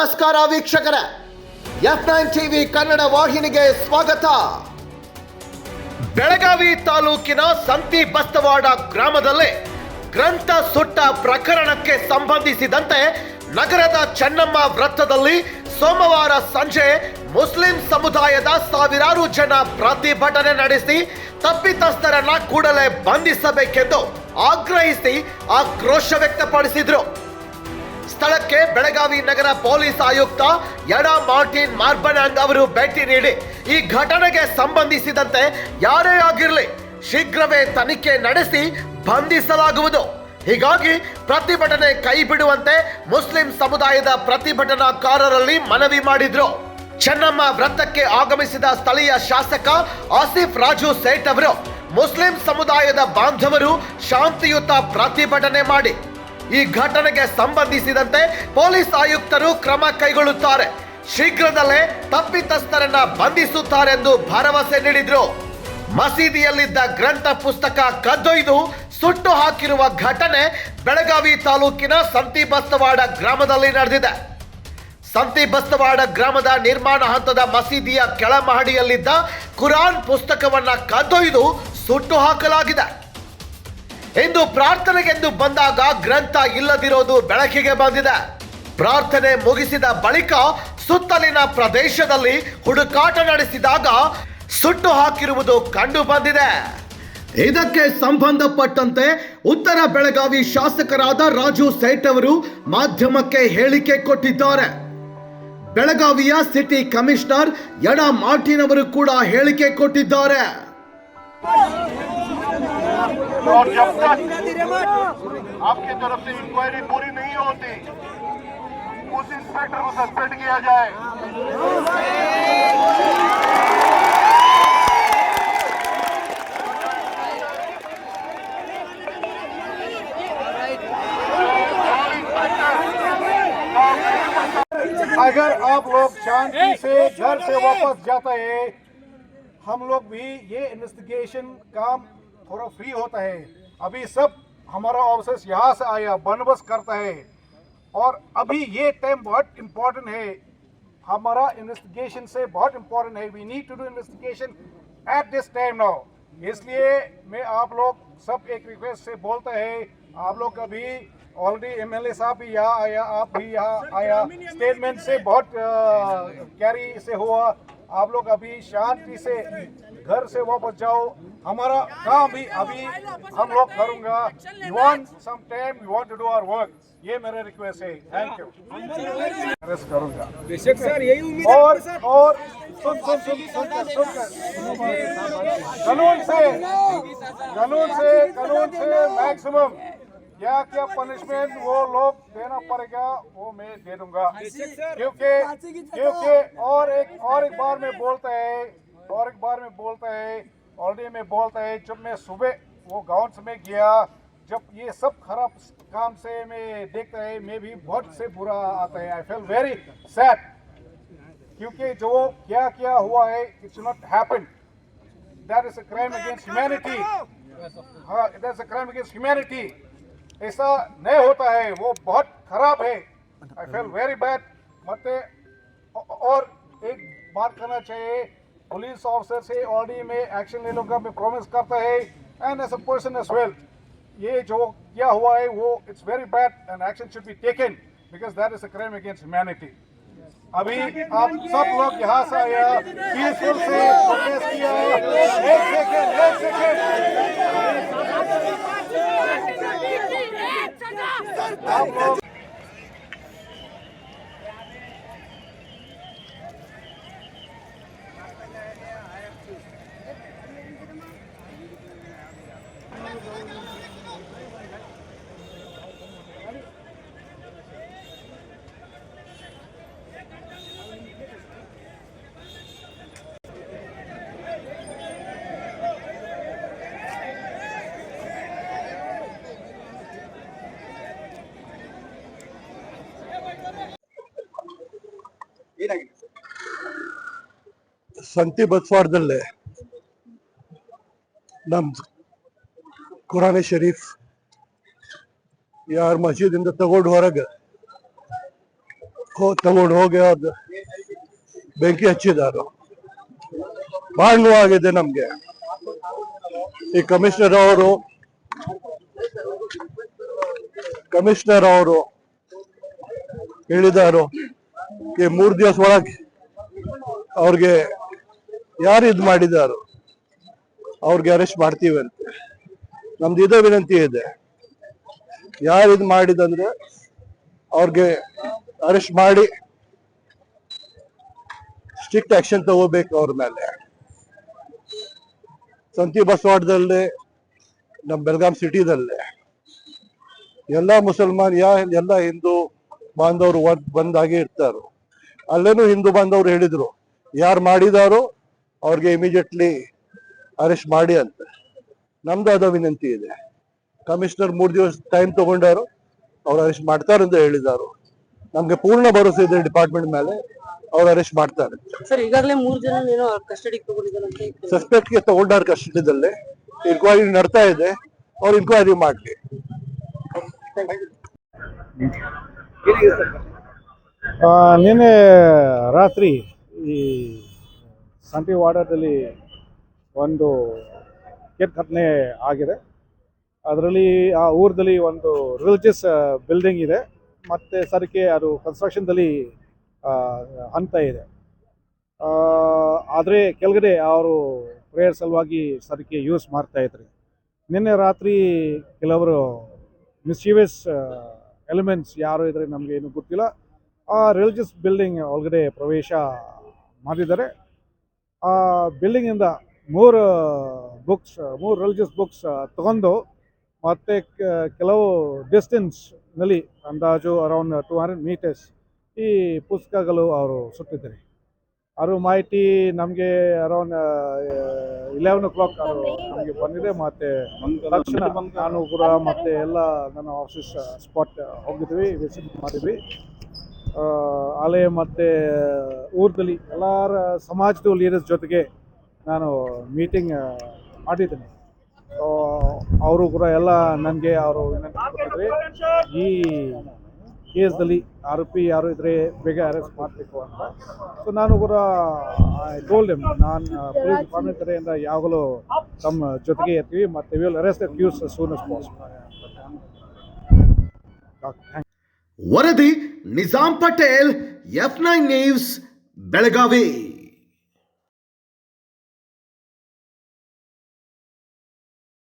ನಮಸ್ಕಾರ ವೀಕ್ಷಕರ. F nine TV Kannada ವಾಹಿನಿಗೆ ಸ್ವಾಗತ. ಬೆಳಗಾವಿ ತಾಲೂಕಿನ ಸಂತಿ ಬಸ್ತವಾಡ ಗ್ರಾಮದಲ್ಲಿ ಗ್ರಂಥ ಸುಟ್ಟ ಪ್ರಕರಣಕ್ಕೆ ಸಂಬಂಧಿಸಿದಂತೆ ನಗರದ ಚೆನ್ನಮ್ಮ ವೃತ್ತದಲ್ಲಿ ಸೋಮವಾರ ಸಂಜೆ ಮುಸ್ಲಿಂ ಸಮುದಾಯದ ಸಾವಿರಾರು ಜನ ಪ್ರತಿಭಟನೆ ನಡೆಸಿ ತಪ್ಪಿತಸ್ಥರನ್ನ ಕೂಡಲೇ ಬಂಧಿಸಬೇಕೆಂದು ಆಗ್ರಹಿಸಿ ಆಕ್ರೋಶ ವ್ಯಕ್ತಪಡಿಸಿದ್ರು. ಸ್ಥಳಕ್ಕೆ ಬೆಳಗಾವಿ ನಗರ ಪೊಲೀಸ್ ಆಯುಕ್ತ ಯಡ ಮಾರ್ಟಿನ್ ಮಾರ್ಬನಾಂಗ್ ಅವರು ಭೇಟಿ ನೀಡಿ, ಈ ಘಟನೆಗೆ ಸಂಬಂಧಿಸಿದಂತೆ ಯಾರೇ ಆಗಿರಲಿ ಶೀಘ್ರವೇ ತನಿಖೆ ನಡೆಸಿ ಬಂಧಿಸಲಾಗುವುದು. ಹೀಗಾಗಿ ಪ್ರತಿಭಟನೆ ಕೈ ಬಿಡುವಂತೆ ಮುಸ್ಲಿಂ ಸಮುದಾಯದ ಪ್ರತಿಭಟನಾಕಾರರಲ್ಲಿ ಮನವಿ ಮಾಡಿದ್ರು. ಚೆನ್ನಮ್ಮ ವೃತ್ತಕ್ಕೆ ಆಗಮಿಸಿದ ಸ್ಥಳೀಯ ಶಾಸಕ ಆಸಿಫ್ ರಾಜು ಸೇಠ್ ಅವರು, ಮುಸ್ಲಿಂ ಸಮುದಾಯದ ಬಾಂಧವರು ಶಾಂತಿಯುತ ಪ್ರತಿಭಟನೆ ಮಾಡಿ. ಈ ಘಟನೆಗೆ ಸಂಬಂಧಿಸಿದಂತೆ ಪೊಲೀಸ್ ಆಯುಕ್ತರು ಕ್ರಮ ಕೈಗೊಳ್ಳುತ್ತಾರೆ. ಶೀಘ್ರದಲ್ಲೇ ತಪ್ಪಿತಸ್ಥರನ್ನ ಬಂಧಿಸುತ್ತಾರೆಂದು ಭರವಸೆ ನೀಡಿದ್ರು. ಮಸೀದಿಯಲ್ಲಿದ್ದ ಗ್ರಂಥ ಪುಸ್ತಕ ಕದ್ದೊಯ್ದು ಸುಟ್ಟು ಹಾಕಿರುವ ಘಟನೆ ಬೆಳಗಾವಿ ತಾಲೂಕಿನ ಸಂತಿ ಬಸ್ತವಾಡ ಗ್ರಾಮದಲ್ಲಿ ನಡೆದಿದೆ. ಸಂತಿ ಬಸ್ತವಾಡ ಗ್ರಾಮದ ನಿರ್ಮಾಣ ಹಂತದ ಮಸೀದಿಯ ಕೆಳಮಹಡಿಯಲ್ಲಿದ್ದ ಕುರಾನ್ ಪುಸ್ತಕವನ್ನ ಕದ್ದೊಯ್ದು ಸುಟ್ಟು ಹಾಕಲಾಗಿದೆ. ಇಂದು ಪ್ರಾರ್ಥನೆಗೆಂದು ಬಂದಾಗ ಗ್ರಂಥ ಇಲ್ಲದಿರೋದು ಬೆಳಕಿಗೆ ಬಂದಿದೆ. ಪ್ರಾರ್ಥನೆ ಮುಗಿಸಿದ ಬಳಿಕ ಸುತ್ತಲಿನ ಪ್ರದೇಶದಲ್ಲಿ ಹುಡುಕಾಟ ನಡೆಸಿದಾಗ ಸುಟ್ಟು ಹಾಕಿರುವುದು ಕಂಡು ಬಂದಿದೆ. ಇದಕ್ಕೆ ಸಂಬಂಧಪಟ್ಟಂತೆ ಉತ್ತರ ಬೆಳಗಾವಿ ಶಾಸಕರಾದ ರಾಜು ಸೇಠ್ ಅವರು ಮಾಧ್ಯಮಕ್ಕೆ ಹೇಳಿಕೆ ಕೊಟ್ಟಿದ್ದಾರೆ. ಬೆಳಗಾವಿಯ ಸಿಟಿ ಕಮಿಷನರ್ ಯಡ ಮಾರ್ಟಿನ್ ಅವರು ಕೂಡ ಹೇಳಿಕೆ ಕೊಟ್ಟಿದ್ದಾರೆ. और जब तक आपकी तरफ़ से इंक्वायरी पूरी नहीं होती उस इंस्पेक्टर को सस्पेंड किया जाए। अगर आप लोग शांति से घर से वापस जाते हैं हम लोग भी ये इन्वेस्टिगेशन काम थोड़ा फ्री होता है। अभी सब हमारा ऑफिसर्स यहाँ से आया बंदोबस्त करता है। और अभी ये टाइम बहुत इम्पोर्टेंट है। हमारा इन्वेस्टिगेशन से बहुत इम्पोर्टेंट है। We need to do investigation at this time now इसलिए मैं आप लोग सब एक रिक्वेस्ट से बोलते हैं। आप लोग अभी ऑलरेडी एमएलए साहब भी यहाँ आया, आप भी यहाँ आया। स्टेटमेंट से बहुत कैरी से हुआ। आप लोग अभी शांति से घर से वापस जाओ। हमारा काम भी अभी हम लोग करूँगा। You want some time you want to do our work ये मेरा रिक्वेस्ट है। थैंक यू करूँगा। बेशक सर यही उम्मीद है और और सुन सुन सुन सुन सुन कानून से कानून से कानून से मैक्सिमम क्या क्या पनिशमेंट वो लोग देना पड़ेगा वो मैं दे दूँगा। क्योंकि क्योंकि और एक और एक बार में बोलता है और एक बार में बोलता है ऑलरेडी में बोलता है जब मैं सुबह वो गाँव में गया जब ये सब खराब काम से मैं देखता है मैं भी बहुत से बुरा आता है। आई फील वेरी सैड क्योंकि जो क्या क्या हुआ है it's not happen that is a crime against humanity हाँ that's a crime against humanity ऐसा नहीं होता है। वो बहुत खराब है। आई फील वेरी बैड मत और एक बात करना चाहिए। पुलिस ऑफिसर से ऑलरेडी में एक्शन लेने का मैं प्रॉमिस करता है? And as a person as well ये जो क्या हुआ है, वो it's very bad and action should be taken because that is a crime against humanity अभी आप सब लोग यहाँ से आया पीसफुल से प्रोटेस्ट किया। एक सेकेंड एक सेकेंड ಸರ್ಕಾರಕ್ಕೆ ಸಂತಿ ಬಸ್ವಾಡದಲ್ಲೇ ನಮ್ ಕುರಾನೆ ಶರೀಫ್ ಯಾರ ಮಸೀದಿಂದ ತಗೊಂಡು ಹೊರಗೆ ತಗೊಂಡು ಹೋಗಿ ಅದು ಬೆಂಕಿ ಹಚ್ಚಿದಾರು. ಬಹಳ ನೋವಾಗಿದೆ ನಮ್ಗೆ. ಈ ಕಮಿಷನರ್ ಅವರು ಕಮಿಷನರ್ ಅವರು ಹೇಳಿದಾರು, ಈ ಮೂರು ದಿವಸ ಒಳಗೆ ಅವ್ರಿಗೆ ಯಾರು ಇದು ಮಾಡಿದಾರು? ಅವ್ರಿಗೆ ಅರೆಸ್ಟ್ ಮಾಡ್ತೀವಿ ಅಂತ. ನಮ್ದು ಇದೇ ವಿನಂತಿ ಇದೆ. ಯಾರು ಇದು ಮಾಡಿದಂದ್ರೆ ಅವ್ರಿಗೆ ಅರೆಸ್ಟ್ ಮಾಡಿ ಸ್ಟ್ರಿಕ್ಟ್ ಆಕ್ಷನ್ ತಗೋಬೇಕು ಅವ್ರ ಮೇಲೆ. ಸಂತಿ ಬಸವಾಡದಲ್ಲಿ ನಮ್ಮ ಬೆಳಗಾಂ ಸಿಟಿದಲ್ಲಿ. ಎಲ್ಲ ಮುಸಲ್ಮಾನ್, ಯಾ ಎಲ್ಲ ಹಿಂದೂ ಬಾಂಧವರು ಬಂದಾಗೆ ಇರ್ತಾರೋ. ಅಲ್ಲೇನು ಹಿಂದೂ ಬಾಂಧವರು ಹೇಳಿದ್ರು. ಯಾರು ಮಾಡಿದಾರೋ ಅವ್ರಿಗೆ ಇಮಿಡಿಯೇಟ್ಲಿ ಅರೆಸ್ಟ್ ಮಾಡಿ ಅಂತ. ನಮ್ದು ಅದ ವಿನಂತಿ ಇದೆ. ಕಮಿಷನರ್ ಮೂರು ದಿವಸ ಟೈಮ್ ತಗೊಂಡಾರು ಅವ್ರು ಅರೆಸ್ಟ್ ಮಾಡ್ತಾರೆ ಅಂತ ಹೇಳಿದಾರು. ನಮ್ಗೆ ಪೂರ್ಣ ಭರವಸೆ ಇದೆ ಡಿಪಾರ್ಟ್ಮೆಂಟ್ ಮೇಲೆ ಅವ್ರು ಅರೆಸ್ಟ್ ಮಾಡ್ತಾರೆ. ಸರ್ ಈಗಾಗಲೇ ಮೂರು ಜನ ಏನೋ ಕಸ್ಟಡಿಗೆ ತಗೊಂಡಿದ್ದಾರಂತೆ ಸಸ್ಪೆಕ್ಟ್ಗೆ ತಗೊಂಡಾರ ಕಸ್ಟಡಿದಲ್ಲೇ ಇನ್ಕ್ವೈರಿ ನಡ್ತಾ ಇದೆ. ಅವ್ರು ಇನ್ಕ್ವೈರಿ ಮಾಡಲಿ. ಆ, ನಿನ್ನೆ ರಾತ್ರಿ ಈ ಸಂತಿ ವಾಡದಲ್ಲಿ ಒಂದು ಕೆಟ್ಟ ಘಟನೆ ಆಗಿದೆ. ಅದರಲ್ಲಿ ಆ ಊರದಲ್ಲಿ ಒಂದು ರಿಲಿಜಿಯಸ್ ಬಿಲ್ಡಿಂಗ್ ಇದೆ. ಮತ್ತು ಸರಿಕೆ ಅದು ಕನ್ಸ್ಟ್ರಕ್ಷನ್ದಲ್ಲಿ ಹಂತ ಇದೆ. ಆದರೆ ಕೆಳಗಡೆ ಅವರು ಪ್ರೇಯರ್ ಸಲುವಾಗಿ ಸರಿಕೆ ಯೂಸ್ ಮಾಡ್ತಾ ಇದ್ರಿ. ನಿನ್ನೆ ರಾತ್ರಿ ಕೆಲವರು ಮಿಸ್ಚಿವಿಯಸ್ ಎಲಿಮೆಂಟ್ಸ್ ಯಾರು ಇದ್ರೆ ನಮಗೆ ಏನು ಗೊತ್ತಿಲ್ಲ. ಆ ರಿಲಿಜಿಯಸ್ ಬಿಲ್ಡಿಂಗ್ ಒಳಗಡೆ ಪ್ರವೇಶ ಮಾಡಿದ್ದಾರೆ. ಆ ಬಿಲ್ಡಿಂಗಿಂದ ಮೂರು ಬುಕ್ಸ್, ಮೂರು ರಿಲಿಜಿಯಸ್ ಬುಕ್ಸ್ ತಗೊಂಡು ಮತ್ತೆ ಕೆಲವು ಡಿಸ್ಟೆನ್ಸ್ನಲ್ಲಿ ಅಂದಾಜು ಅರೌಂಡ್ ಟೂ ಹಂಡ್ರೆಡ್ ಮೀಟರ್ಸ್ ಈ ಪುಸ್ತಕಗಳು ಅವರು ಸುಟ್ಟಿದ್ದಾರೆ ಅವರು ಮಾಹಿತಿ ನಮಗೆ ಅರೌಂಡ್ ಇಲೆವೆನ್ ಓ ಕ್ಲಾಕ್ ಅವರು ನಮಗೆ ಬಂದಿದೆ. ಮತ್ತೆ ತಕ್ಷಣ ನಾನು ಕೂಡ ಮತ್ತೆ ಎಲ್ಲ ನನ್ನ ಆಫೀಸ್ ಸ್ಪಾಟ್ ಹೋಗಿದ್ವಿ ವಿಸಿಟ್ ಮಾಡಿದ್ವಿ. ಆಲಯ ಮತ್ತು ಊರದಲ್ಲಿ ಎಲ್ಲರ ಸಮಾಜದ ಲೀಡರ್ಸ್ ಜೊತೆಗೆ ನಾನು ಮೀಟಿಂಗ್ ಮಾಡಿದ್ದೀನಿ. ಅವರು ಕೂಡ ಎಲ್ಲ ನನಗೆ ಅವರು ಈ ಕೇಸ್ದಲ್ಲಿ ಆರೋಪಿ ಯಾರು ಇದ್ರೆ ಬೇಗ ಅರೆಸ್ಟ್ ಮಾಡಬೇಕು ಅಂತ. ಸೊ ನಾನು ಕೂಡ ಟೋಲ್ಡ್ ನಾನು ಪೊಲೀಸ್ ಡಿಪಾರ್ಟ್ಮೆಂಟ್ ಕಡೆಯಿಂದ ಯಾವಾಗಲೂ ತಮ್ಮ ಜೊತೆಗೆ ಇರ್ತೀವಿ, ಮತ್ತು will arrest accused soon as possible ವರದಿ Nizam Patel F nine news Belagavi.